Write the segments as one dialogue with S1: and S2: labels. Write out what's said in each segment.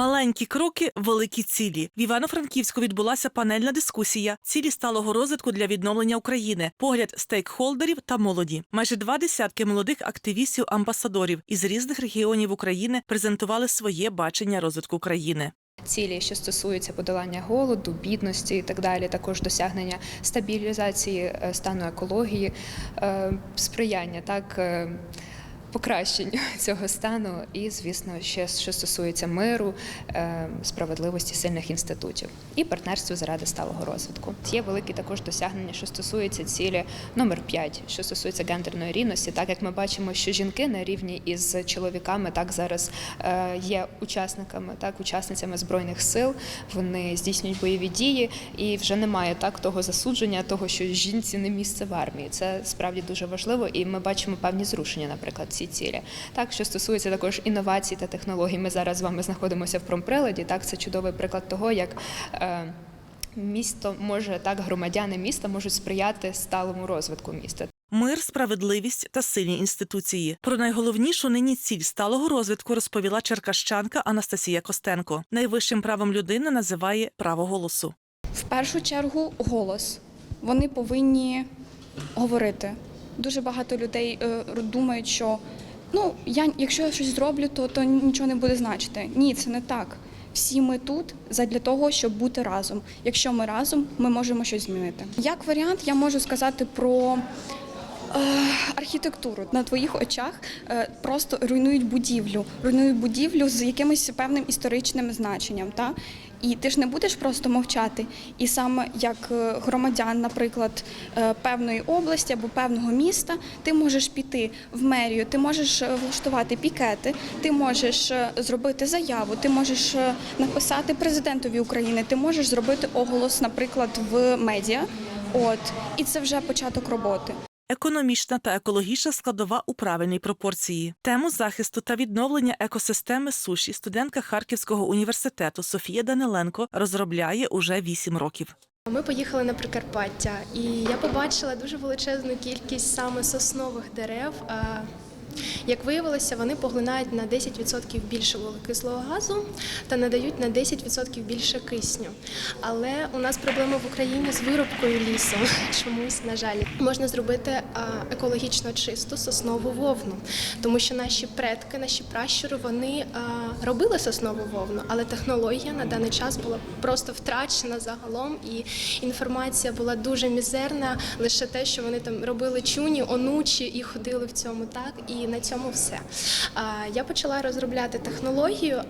S1: Маленькі кроки, великі цілі. В Івано-Франківську відбулася панельна дискусія. Цілі сталого розвитку для відновлення України, погляд стейкхолдерів та молоді. Майже два десятки молодих активістів-амбасадорів із різних регіонів України презентували своє бачення розвитку країни.
S2: цілі, що стосуються подолання голоду, бідності і так далі, також досягнення стабілізації е, стану екології, е, сприяння так. Покращенню цього стану, і звісно, ще що стосується миру, е, справедливості сильних інститутів і партнерству заради сталого розвитку. Є великі також досягнення, що стосується цілі номер 5, що стосується гендерної рівності. Так як ми бачимо, що жінки на рівні із чоловіками так зараз е, є учасниками, так учасницями збройних сил. Вони здійснюють бойові дії, і вже немає так того засудження, того, що жінці не місце в армії. Це справді дуже важливо, і ми бачимо певні зрушення, наприклад, ці цілі. Так, що стосується також інновацій та технологій, ми зараз з вами знаходимося в промприладі. Так, це чудовий приклад того, як. Е, Місто може так, громадяни міста можуть сприяти сталому розвитку міста.
S1: Мир, справедливість та сильні інституції. Про найголовнішу нині ціль сталого розвитку розповіла черкащанка Анастасія Костенко. Найвищим правом людини називає право голосу.
S3: В першу чергу голос. Вони повинні говорити. Дуже багато людей е, думають, що ну я, якщо я щось зроблю, то, то нічого не буде значити. Ні, це не так. Всі ми тут задля того, щоб бути разом. Якщо ми разом, ми можемо щось змінити. Як варіант, я можу сказати про архітектуру. На твоїх очах е, просто руйнують будівлю, руйнують будівлю з якимось певним історичним значенням. Та? І ти ж не будеш просто мовчати. І саме як е, громадян, наприклад, е, певної області або певного міста, ти можеш піти в мерію, ти можеш е, влаштувати пікети, ти можеш е, зробити заяву, ти можеш е, написати президентові України, ти можеш зробити оголос, наприклад, в медіа. От і це вже початок роботи.
S1: Економічна та екологічна складова у правильній пропорції. Тему захисту та відновлення екосистеми суші студентка Харківського університету Софія Даниленко розробляє уже вісім років.
S4: Ми поїхали на Прикарпаття, і я побачила дуже величезну кількість саме соснових дерев. Як виявилося, вони поглинають на 10% більше вуглекислого газу та надають на 10% більше кисню. Але у нас проблема в Україні з вирубкою лісу. Чомусь, на жаль, можна зробити екологічно чисту соснову вовну, тому що наші предки, наші пращури, вони робили соснову вовну, але технологія на даний час була просто втрачена загалом, і інформація була дуже мізерна. Лише те, що вони там робили чуні, онучі і ходили в цьому так. І на цьому все. Я почала розробляти технологію,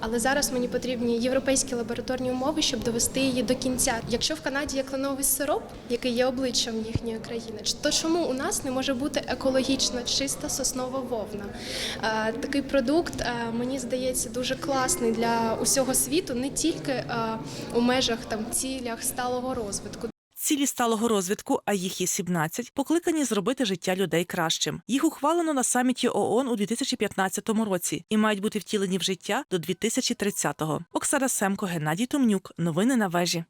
S4: але зараз мені потрібні європейські лабораторні умови, щоб довести її до кінця. Якщо в Канаді є кленовий сироп, який є обличчям їхньої країни, то чому у нас не може бути екологічно чиста соснова вовна? Такий продукт мені здається дуже класний для усього світу, не тільки у межах там цілях сталого розвитку.
S1: Цілі сталого розвитку, а їх є 17, покликані зробити життя людей кращим. Їх ухвалено на саміті ООН у 2015 році і мають бути втілені в життя до 2030-го. Оксана Семко, Геннадій Томнюк. Новини на вежі.